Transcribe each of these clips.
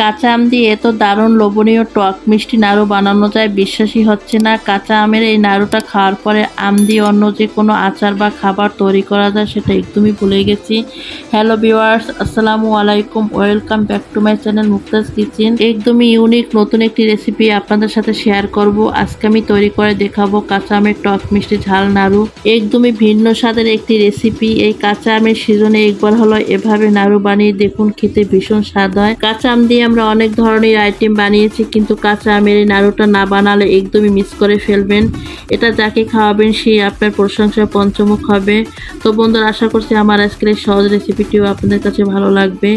কাঁচা আম দিয়ে এত দারুণ লোভনীয় টক মিষ্টি নাড়ু বানানো যায়, বিশ্বাসই হচ্ছে না। কাঁচা আমের এই নাড়ুটা খাওয়ার পরে আম দিয়ে অন্য যে কোনো আচার বা খাবার তৈরি করা যায় সেটা একদমই ভুলে গেছি। হ্যালো ভিওয়ার্স আসসালামু আলাইকুম। Welcome back to my channel Mukta's kitchen. একদমই ইউনিক নতুন একটি রেসিপি আপনাদের সাথে শেয়ার করব। আজকে আমি তৈরি করে দেখাবো কাঁচা আমের টক মিষ্টি ঝাল নাড়ু। একদমই ভিন্ন স্বাদের একটি রেসিপি। এই কাঁচা আমের সিজনে একবার হলো এভাবে নাড়ু বানিয়ে দেখুন, খেতে ভীষণ স্বাদ হয়। কাঁচা আম দিয়ে আমরা অনেক ধরনের আইটেম বানিয়েছি, কিন্তু কাঁচা আমের এই নাড়ুটা না বানালে একদমই মিস করে ফেলবেন। এটা যাকে খাওয়াবেন সেই আপনার প্রশংসা পঞ্চমুখ হবে। তো বন্ধুরা, আশা করছি আমার আজকের এই সহজ রেসিপিটিও আপনাদের কাছে ভালো লাগবে।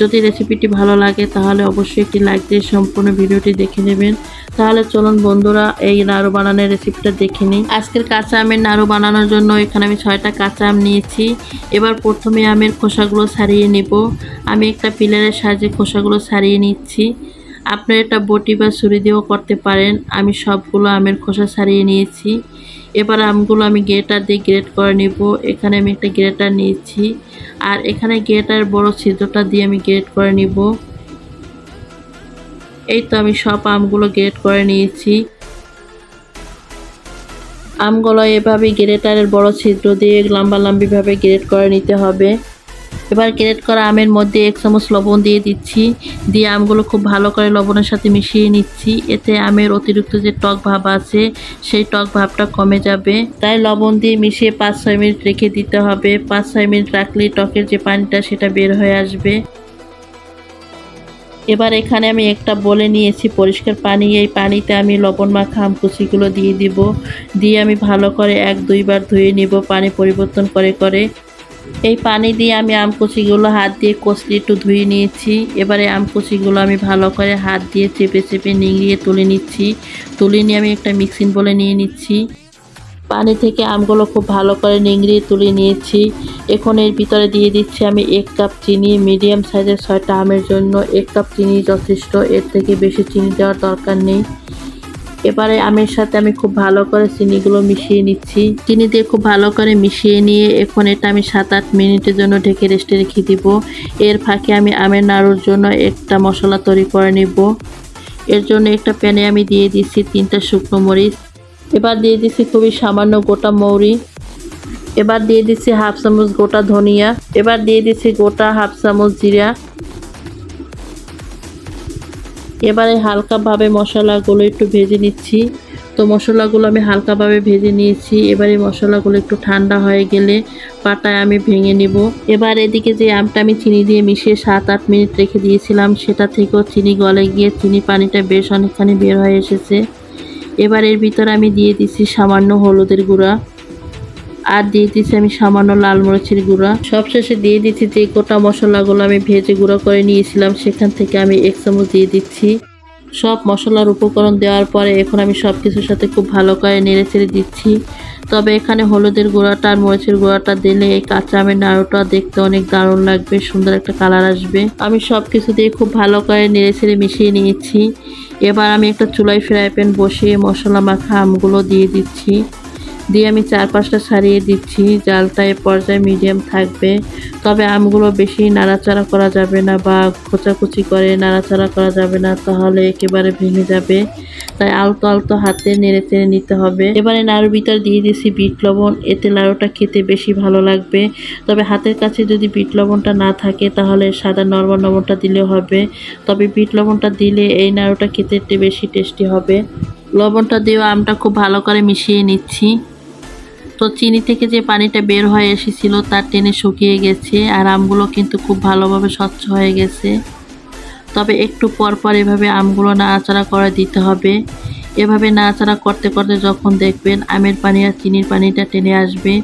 যদি রেসিপিটি ভালো লাগে, তাহলে অবশ্যই একটি লাইক দিয়ে সম্পূর্ণ ভিডিওটি দেখে নেবেন। তাহলে চলুন বন্ধুরা, এই নাড়ু বানানোর রেসিপিটা দেখে নিই। আজকের কাঁচা আমের নাড়ু বানানোর জন্য এখানে আমি ছয়টা কাঁচা আম নিয়েছি। এবার প্রথমে আমের খোসাগুলো ছাড়িয়ে নেব। আমি একটা পিলারের সাহায্যে খোসাগুলো ছাড়িয়ে নিচ্ছি। আপনার এটা বটি বা ছুরি দিয়েও করতে পারেন। আমি সবগুলো আমের খোসা ছাড়িয়ে নিয়েছি। এবার আমগুলো আমি গ্রেটার দিয়ে গ্রেট করে নেব। এখানে আমি একটা গ্রেটার নিয়েছি। আর এখানে গ্রেটার বড় ছিদ্রটা দিয়ে আমি গ্রেট করে নিব। এই তো আমি সব আমগুলো গ্রেট করে নিয়েছি। আমগুলো এভাবে গ্রেটারের বড় ছিদ্র দিয়ে লম্বা লম্বিভাবে গ্রেট করে নিতে হবে। এবার গ্রেট করা আমের মধ্যে এক চামচ লবণ দিয়ে দিচ্ছি। দিয়ে আমগুলো খুব ভালো করে লবণের সাথে মিশিয়ে নিচ্ছি। এতে আমের অতিরিক্ত যে টক ভাব আছে, সেই টক ভাবটা কমে যাবে। তাই লবণ দিয়ে মিশিয়ে পাঁচ ছয় মিনিট রেখে দিতে হবে। পাঁচ ছয় মিনিট রাখলে টকের যে পানিটা, সেটা বের হয়ে আসবে। এবার এখানে আমি একটা বলে নিয়েছি পরিষ্কার পানি। এই পানিতে আমি লবণ মাখা আম কুচিগুলো দিয়ে দিব। দিয়ে আমি ভালো করে এক দুইবার ধুয়ে নিব পানি পরিবর্তন করে করে। এই পানি দিয়ে আমি আম কুচিগুলো হাত দিয়ে কষলি একটু ধুয়ে নিয়েছি। এবারে আম কুচিগুলো আমি ভালো করে হাত দিয়ে চেপে চেপে নিংড়িয়ে তুলে নিচ্ছি। তুলে নিয়ে আমি একটা মিক্সিং বলে নিয়ে নিচ্ছি। পানি থেকে আমগুলো খুব ভালো করে নিংড়িয়ে তুলে নিয়েছি। এখন এর ভিতরে দিয়ে দিচ্ছি আমি এক কাপ চিনি, মিডিয়াম সাইজের ছয়টা আমের জন্য। এক কাপ চিনি যথেষ্ট, এর থেকে বেশি চিনি দেওয়ার দরকার নেই। এবারে আমের সাথে আমি খুব ভালো করে চিনিগুলো মিশিয়ে নিচ্ছি। চিনি দিয়ে খুব ভালো করে মিশিয়ে নিয়ে এখন এটা আমি সাত আট মিনিটের জন্য ঢেকে রেস্টে রেখে দিব। এর ফাঁকে আমি আমের নাড়ুর জন্য একটা মশলা তৈরি করে নিব। এর জন্য একটা প্যানে আমি দিয়ে দিচ্ছি তিনটা শুকনো মরিচ। এবার দিয়ে দিচ্ছি খুবই সামান্য গোটা মৌরি। এবার দিয়ে দিচ্ছি হাফ চামচ গোটা ধনিয়া। এবার দিয়ে দিচ্ছি গোটা হাফ চামচ জিরা। এবারে হালকাভাবে মশলাগুলো একটু ভেজে নিচ্ছি। তো মশলাগুলো আমি হালকাভাবে ভেজে নিয়েছি। এবারে মশলাগুলো একটু ঠান্ডা হয়ে গেলে পাটায় আমি ভেঙে নিব। এবার এদিকে যে আমটা আমি চিনি দিয়ে মিশিয়ে সাত আট মিনিট রেখে দিয়েছিলাম, সেটা থেকেও চিনি গলে গিয়ে চিনি পানিটা বেশ অনেকখানি বের হয়ে এসেছে। এবার এর ভিতরে আমি দিয়ে দিচ্ছি সামান্য হলুদের গুঁড়া। আর দিয়ে দিচ্ছি আমি সামান্য লাল মরিচের গুঁড়া। সবশেষে দিয়ে দিচ্ছি যে গোটা মশলাগুলো আমি ভেজে গুঁড়ো করে নিয়েছিলাম, সেখান থেকে আমি এক চামচ দিয়ে দিচ্ছি। সব মশলার উপকরণ দেওয়ার পরে এখন আমি সব কিছুর সাথে খুব ভালো করে নেড়ে চেড়ে দিচ্ছি। তবে এখানে হলুদের গুঁড়াটা আর মরিচের গুঁড়াটা দিলে এই কাঁচা আমের নাড়ুটা দেখতে অনেক দারুণ লাগবে, সুন্দর একটা কালার আসবে। আমি সব কিছু দিয়ে খুব ভালো করে নেড়ে চেড়ে মিশিয়ে নিয়েছি। এবার আমি একটা চুলাই ফ্রাই প্যান বসিয়ে মশলা মাখা আমগুলো দিয়ে দিচ্ছি। দিয়ে আমি চার পাঁচটা ছাড়িয়ে দিচ্ছি। জালটা এ পর্যায়ে মিডিয়াম থাকবে। তবে আমগুলো বেশি নাড়াচাড়া করা যাবে না বা খোঁচাকুচি করে নাড়াচাড়া করা যাবে না, তাহলে একেবারে ভেঙে যাবে। তাই আলতো আলতো হাতে নেড়ে চেড়ে নিতে হবে। এবারে নাড়ুর ভিতর দিয়ে দিয়েছি বিট লবণ। এতে নাড়ুটা খেতে বেশি ভালো লাগবে। তবে হাতের কাছে যদি বিট লবণটা না থাকে, তাহলে সাদা নর্মাল লবণটা দিলেও হবে। তবে বিট লবণটা দিলে এই নাড়ুটা খেতে বেশি টেস্টি হবে। লবণটা দিয়েও আমটা খুব ভালো করে মিশিয়ে নিচ্ছি। তো চিনি থেকে যে পানিটা বের হয়ে এসেছিল তার টেনে শুকিয়ে গেছে আর আমগুলো কিন্তু খুব ভালোভাবে স্বচ্ছ হয়ে গেছে। তবে একটু পর পর এভাবে আমগুলো নাড়াচাড়া করে দিতে হবে। এভাবে নাড়াচাড়া করতে করতে যখন দেখবেন আমের পানি আর চিনির পানিটা টেনে আসবে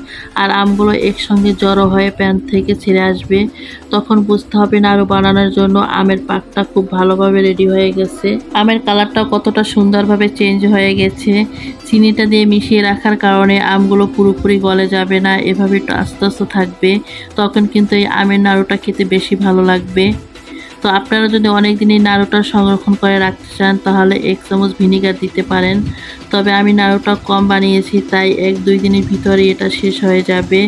আর আমগুলো একসঙ্গে জড়ো হয়ে প্যান থেকে ছেড়ে আসবে, তখন বুঝতে হবে নাড়ু বানানোর জন্য আমের পাকটা খুব ভালোভাবে রেডি হয়ে গেছে। আমের কালারটা কতটা সুন্দরভাবে চেঞ্জ হয়ে গেছে। চিনিটা দিয়ে মিশিয়ে রাখার কারণে আমগুলো পুরোপুরি গলে যাবে না, এভাবে একটু আস্তে আস্তে থাকবে, তখন কিন্তু এই আমের নাড়ুটা খেতে বেশি ভালো লাগবে। তো আপনারা যদি অনেক দিনই নাড়ুটা সংরক্ষণ করে রাখতে চান, তাহলে এক চামচ ভিনিগার দিতে পারেন। তবে আমি নাড়ুটা কম বানিয়েছি, তাই এক দুই দিনের ভিতরে এটা শেষ হয়ে যাবে।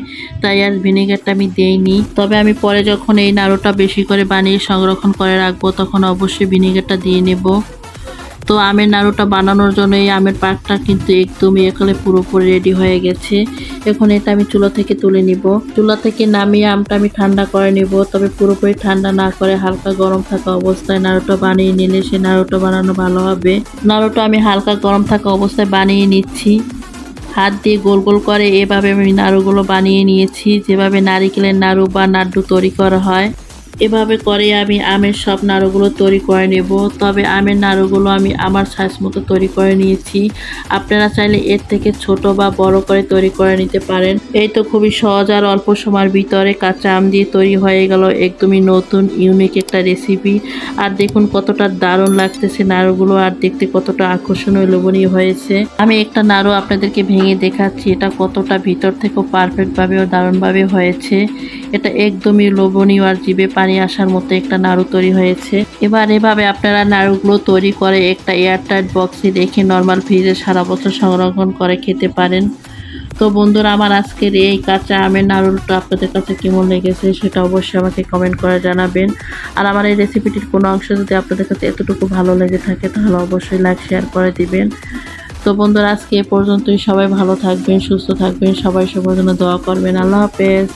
তাই আর ভিনিগারটা আমি দেইনি। তবে আমি পরে যখন এই নাড়ুটা বেশি করে বানিয়ে সংরক্ষণ করে রাখব, তখন অবশ্যই ভিনিগারটা দিয়ে নেব। তো আমের নাড়ুটা বানানোর জন্য এই আমের পাকটা কিন্তু একদমই এখানে পুরোপুরি রেডি হয়ে গেছে। এখন এটা আমি চুলা থেকে তুলে নিব। চুলা থেকে নামিয়ে আমটা আমি ঠান্ডা করে নিব। তবে পুরোপুরি ঠান্ডা না করে হালকা গরম থাকা অবস্থায় নাড়ুটা বানিয়ে নিলে সে নাড়ুটা বানানো ভালো হবে। নাড়ুটা আমি হালকা গরম থাকা অবস্থায় বানিয়ে নিচ্ছি। হাত দিয়ে গোল গোল করে এভাবে আমি নাড়ুগুলো বানিয়ে নিয়েছি। যেভাবে নারিকেলের নাড়ু বা নাড্ডু তৈরি করা হয়। এভাবে করে আমি আমের সব নাড়ুগুলো তৈরি করে নেব। তবে আমের নাড়ুগুলো আমি আমার সাইজ মতো তৈরি করে নিয়েছি। আপনারা চাইলে এর থেকে ছোট বা বড় করে তৈরি করে নিতে পারেন। এই তো খুবই সহজ আর অল্প সময়ের ভিতরে কাঁচা আম দিয়ে তৈরি হয়ে গেল একদমই নতুন ইউনিক একটা রেসিপি আর দেখুন কতটা দারুণ লাগতেছে নাড়ুগুলো আর দেখতে কতটা আকর্ষণীয় লোভনীয় হয়েছে। আমি একটা নাড়ু আপনাদেরকে ভেঙে দেখাচ্ছি। এটা কতটা ভিতর থেকেও পারফেক্টভাবে ও দারুণভাবে হয়েছে। এটা একদমই লোভনীয় আর জিভে পানি আসার মতো একটা নাড়ু তৈরি হয়েছে। এবার এভাবে আপনারা নাড়ুগুলো তৈরি করে একটা এয়ারটাইট বক্সে রেখে নর্মাল ফ্রিজে সারা বছর সংরক্ষণ করে খেতে পারেন। তো বন্ধুরা, আমার আজকের এই কাঁচা আমের নাড়ুটা আপনাদের কাছে কেমন লেগেছে সেটা অবশ্যই আমাকে কমেন্ট করে জানাবেন। আর আমার এই রেসিপিটির কোনো অংশ যদি আপনাদের কাছে এতটুকু ভালো লেগে থাকে, তাহলে অবশ্যই লাইক শেয়ার করে দিবেন। তো বন্ধুরা, আজকে এ পর্যন্তই। সবাই ভালো থাকবেন, সুস্থ থাকবেন। সবাই সবার জন্য দোয়া করবেন। আল্লাহ হাফেজ।